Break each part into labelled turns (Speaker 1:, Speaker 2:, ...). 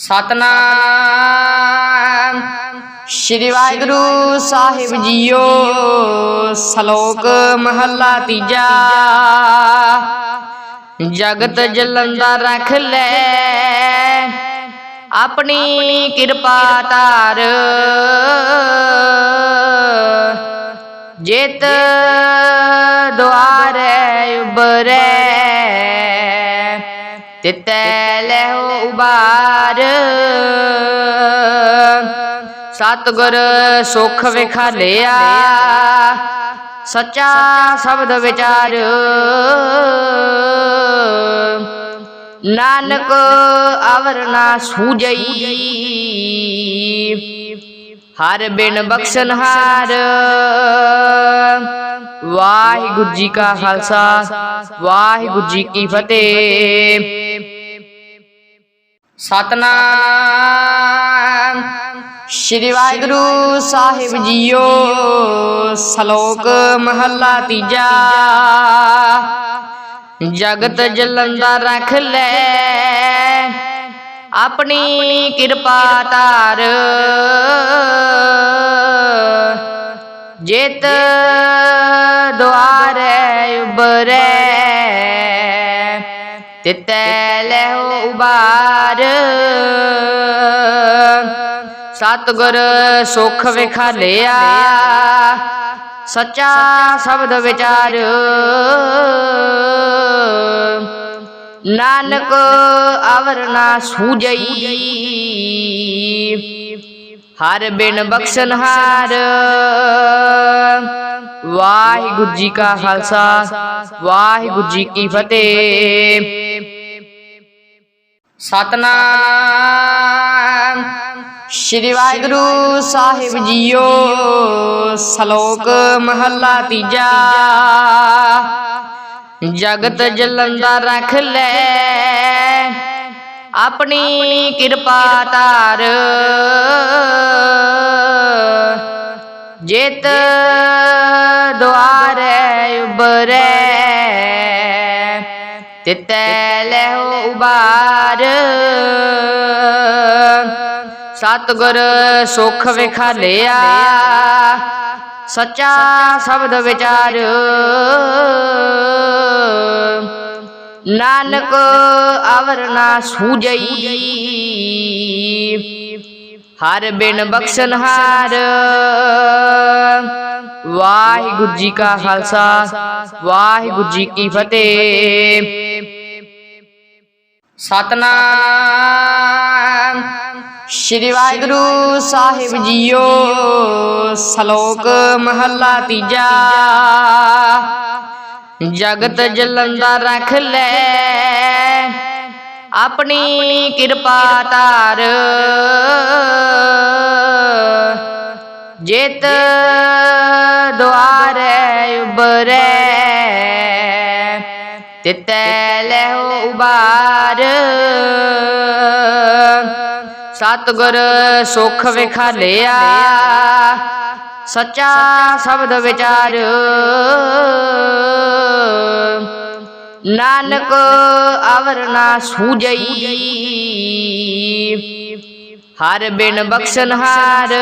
Speaker 1: ਸਤਨਾਮ। ਸ਼੍ਰੀ ਵਾਹਿਗੁਰੂ ਸਾਹਿਬ ਜੀਓ, ਸ਼ਲੋਕ ਮਹੱਲਾ ਤੀਜਾ। ਜਗਤ ਜਲੰਦਾ ਰਖ ਲੈ। ਆਪਣੀ ਕਿਰਪਾ ਧਾਰ। ਜੇਤ ਦੁਆਰੇ ਉਬਰੈ ਤਿਤੈ ਲਹਿ ਉਬਾਰ। ਸਤਿਗੁਰ ਸੁਖ ਵਿਖਾਲਿਆ। ਸੱਚਾ ਸ਼ਬਦ ਵਿਚਾਰ। ਨਾਨਕ ਅਵਰ ਨਾ ਸੂਜਈ ਹਰ ਬਿਨ ਬਖਸ਼ਨਹਾਰ ਵਾਹਿਗੁਰੂ ਜੀ ਕਾ ਖਾਲਸਾ ਵਾਹਿਗੁਰੂ ਜੀ ਕੀ ਫਤਿਹ। ਸਤਨਾਮ। ਸ਼੍ਰੀ ਵਾਹਿਗੁਰੂ ਸਾਹਿਬ ਜੀਓ ਸ਼ਲੋਕ ਮਹੱਲਾ ਤੀਜਾ। ਜਗਤ ਜਲੰਦਾ ਰਖ ਲੈ। ਆਪਣੀ ਕਿਰਪਾ ਧਾਰ। ਜਿਤ ਦੁਆਰੇ ਉਬਰੈ ਤਿਤੈ ਲਹਿ ਉਬਾਰ ਸਤਿਗੁਰ ਸੁਖ ਵਿਖਾਲਿਆ। ਸੱਚਾ ਸ਼ਬਦ ਵਿਚਾਰ। ਨਾਨਕ ਅਵਰ ਨਾ ਸੂਜਈ। ਹਰ ਬਿਨ ਬਖਸ਼ਨਹਾਰ ਵਾਹਿਗੁਰੂ ਜੀ ਕਾ ਖਾਲਸਾ, ਵਾਹਿਗੁਰੂ ਜੀ ਕੀ ਫਤਿਹ। ਸਤਨਾਮ। ਸ਼੍ਰੀ ਵਾਹਿਗੁਰੂ ਸਾਹਿਬ ਜੀਓ, ਸ਼ਲੋਕ ਮਹੱਲਾ ਤੀਜਾ। ਜਗਤ ਜਲੰਦਾ ਰੱਖ ਲੈ। ਆਪਣੀ ਕਿਰਪਾ ਧਾਰ। ਜਿਤ ਦੁਆਰੇ ਉਬਰੈ ਤਿਤੈ ਲਹਿ ਉਬਾਰ ਸਤਿਗੁਰ ਸੁਖ ਵਿਖਾਲਿਆ। ਸੱਚਾ ਸ਼ਬਦ ਵਿਚਾਰ। ਨਾਨਕ ਅਵਰ ਨਾ ਸੂਜਈ। ਹਰ ਬਿਨ ਬਖਸ਼ਨਹਾਰ ਵਾਹਿਗੁਰੂ ਜੀ ਕਾ ਖਾਲਸਾ, ਵਾਹਿਗੁਰੂ ਜੀ ਕੀ ਫਤਿਹ। ਸਤਨਾਮ। ਸ਼੍ਰੀ ਵਾਹਿਗੁਰੂ ਸਾਹਿਬ ਜੀਓ, ਸ਼ਲੋਕ ਮਹੱਲਾ ਤੀਜਾ। ਜਗਤ ਜਲੰਦਾ ਰਖ ਲੈ। ਆਪਣੀ ਕਿਰਪਾ ਧਾਰ। ਜਿਤ ਦੁਆਰੇ ਉਬਰੈ ਤਿਤੈ ਲਹਿ ਉਬਾਰ ਸਤਿਗੁਰ ਸੁਖ ਵਿਖਾਲਿਆ। ਸੱਚਾ ਸ਼ਬਦ ਵਿਚਾਰ। ਨਾਨਕ ਅਵਰ ਨਾ ਸੂਜਈ। ਹਰ ਬਿਨ ਬਖਸ਼ਨਹਾਰ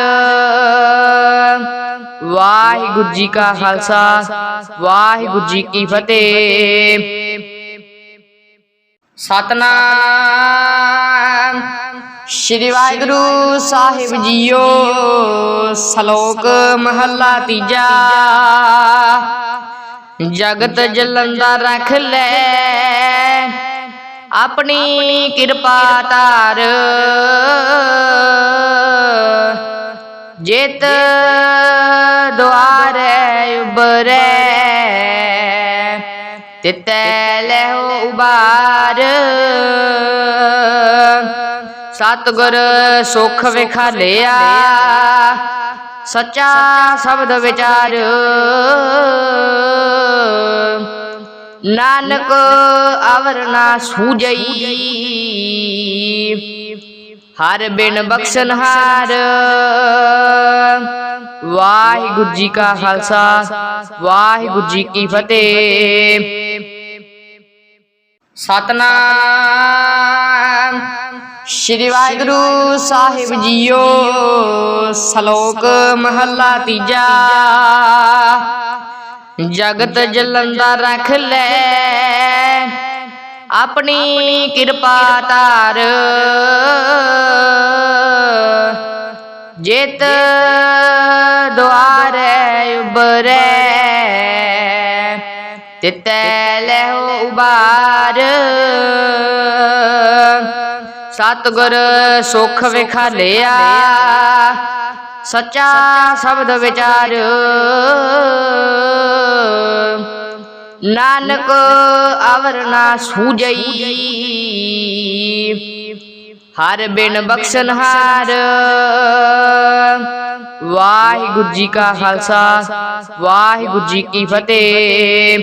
Speaker 1: ਵਾਹਿਗੁਰੂ ਜੀ ਕਾ ਖਾਲਸਾ, ਵਾਹਿਗੁਰੂ ਜੀ ਕੀ ਫਤਿਹ। ਸਤਨਾਮ। ਸ਼੍ਰੀ ਵਾਹਿਗੁਰੂ ਸਾਹਿਬ ਜੀਓ, ਸ਼ਲੋਕ ਮਹੱਲਾ ਤੀਜਾ। ਜਗਤ ਜਲੰਦਾ ਰਖ ਲੈ। ਆਪਣੀ ਕਿਰਪਾ ਧਾਰ। ਜਿਤ ਦੁਆਰੇ ਉਬਰੈ ਤਿਤੈ ਲਹਿ ਉਬਾਰ ਸਤਿਗੁਰ ਸੁਖ ਵਿਖਾਲਿਆ ਸੱਚਾ ਸ਼ਬਦ ਵਿਚਾਰ। ਨਾਨਕ ਅਵਰ ਨਾ ਸੂਜਈ ਹਰ ਬਿਨ ਬਖਸ਼ਨਹਾਰ ਵਾਹਿਗੁਰੂ ਜੀ ਕਾ ਖਾਲਸਾ, ਵਾਹਿਗੁਰੂ ਜੀ ਕੀ ਫਤਿਹ। ਸਤਨਾਮ। ਸ਼੍ਰੀ ਵਾਹਿਗੁਰੂ ਸਾਹਿਬ ਜੀਓ, ਸ਼ਲੋਕ ਮਹੱਲਾ ਤੀਜਾ। ਜਗਤ ਜਲੰਦਾ ਰੱਖ ਲੈ, ਆਪਣੀ ਕਿਰਪਾ ਧਾਰ। ਜੇਤ ਦੁਆਰੇ ਉਬਰੇ ਤਿਤੈ ਲਹਿ ਉਬਾਰ ਸਤਿਗੁਰ ਸੁਖ ਵਿਖਾਲਿਆ। ਸੱਚਾ ਸ਼ਬਦ ਵਿਚਾਰ। ਨਾਨਕ ਅਵਰ ਨਾ ਸੂਜਈ ਹਰ ਬਿਨ ਬਖਸ਼ਨ ਹਾਰ ਵਾਹਿਗੁਰੂ ਜੀ ਕਾ ਖਾਲਸਾ, ਵਾਹਿਗੁਰੂ ਜੀ ਕੀ ਫਤਿਹ।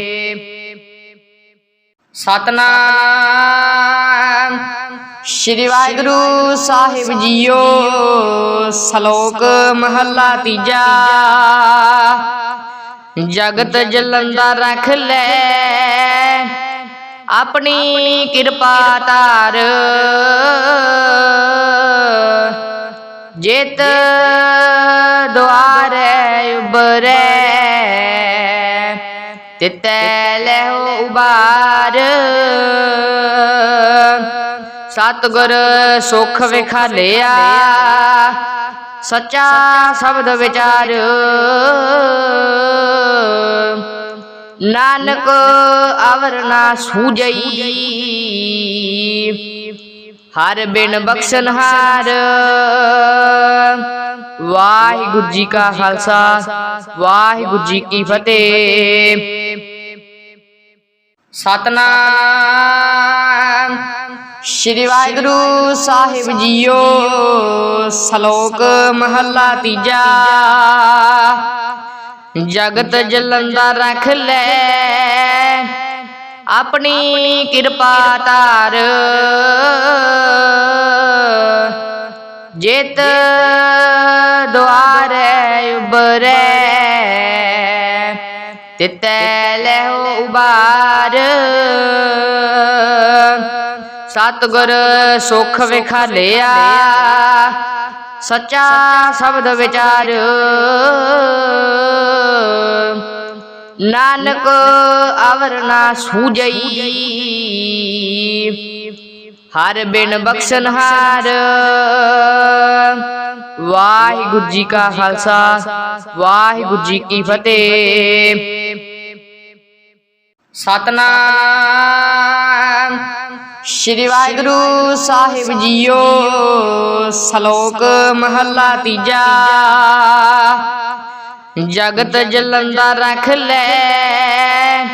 Speaker 1: ਸਤਨਾਮ। ਸ਼੍ਰੀ ਵਾਹਿਗੁਰੂ ਸਾਹਿਬ ਜੀਓ, ਸ਼ਲੋਕ ਮਹੱਲਾ ਤੀਜਾ। ਜਗਤ ਜਲੰਦਾ ਰੱਖ ਲੈ, ਆਪਣੀ ਕਿਰਪਾ ਧਾਰ। ਜਿਤ ਦੁਆਰੇ ਉਬਰੇ ਤਿਤੈ ਲਹਿ ਉਬਾਰ ਸਤਿਗੁਰ ਸੁਖ ਵਿਖਾਲਿਆ। ਸੱਚਾ ਸ਼ਬਦ ਵਿਚਾਰ। ਨਾਨਕ ਅਵਰ ਨਾ ਸੂਜਈ ਹਰ ਬਿਨ ਬਖਸ਼ਨ ਹਾਰ। ਵਾਹਿਗੁਰੂ ਜੀ ਕਾ ਖਾਲਸਾ, ਵਾਹਿਗੁਰੂ ਜੀ ਕੀ ਫਤਿਹ। ਸਤਨਾਮ। ਸ਼੍ਰੀ ਵਾਹਿਗੁਰੂ ਸਾਹਿਬ ਜੀਓ, ਸ਼ਲੋਕ ਮਹੱਲਾ ਤੀਜਾ। ਜਗਤ ਜਲੰਦਾ ਰੱਖ ਲੈ, ਆਪਣੀ ਕਿਰਪਾ ਧਾਰ। ਜੇਤ ਦੁਆਰੇ ਉਬਰੇ ਤਿਤੈ ਲਹਿ ਉਬਾਰ ਸਤਿਗੁਰ ਸੁਖ ਵਿਖਾਲਿਆ। ਸੱਚਾ ਸ਼ਬਦ ਵਿਚਾਰ। ਨਾਨਕ ਅਵਰ ਨਾ ਸੂਜਈ ਹਰ ਬਿਨ ਬਖਸ਼ਨ ਹਾਰ ਵਾਹਿਗੁਰੂ ਜੀ ਕਾ ਖਾਲਸਾ, ਵਾਹਿਗੁਰੂ ਜੀ ਕੀ ਫਤਿਹ। ਸਤਨਾਮ। ਸ਼੍ਰੀ ਵਾਹਿਗੁਰੂ ਸਾਹਿਬ ਜੀਓ, ਸ਼ਲੋਕ ਮਹੱਲਾ ਤੀਜਾ। ਜਗਤ ਜਲੰਦਾ ਰੱਖ ਲੈ,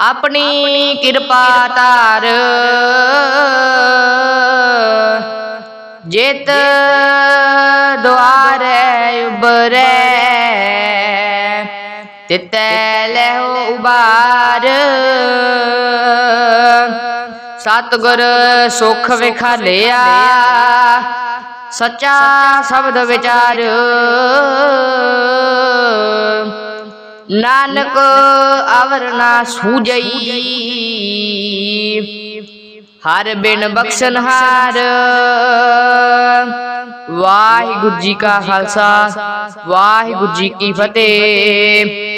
Speaker 1: ਆਪਣੀ ਕਿਰਪਾ ਧਾਰ। ਜਿਤ ਦੁਆਰੇ ਉਬਰੇ ਤਿਤੈ ਲਹਿ ਉਬਾਰ ਸਤਿਗੁਰ ਸੁਖ ਵਿਖਾਲਿਆ। ਸੱਚਾ ਸ਼ਬਦ ਵਿਚਾਰ। ਨਾਨਕ ਅਵਰ ਨਾ ਸੂਜਈ ਹਰ ਬਿਨ ਬਖਸ਼ਨ ਹਾਰ। ਵਾਹਿਗੁਰੂ ਜੀ ਕਾ ਖਾਲਸਾ, ਵਾਹਿਗੁਰੂ ਜੀ ਕੀ ਫਤਿਹ।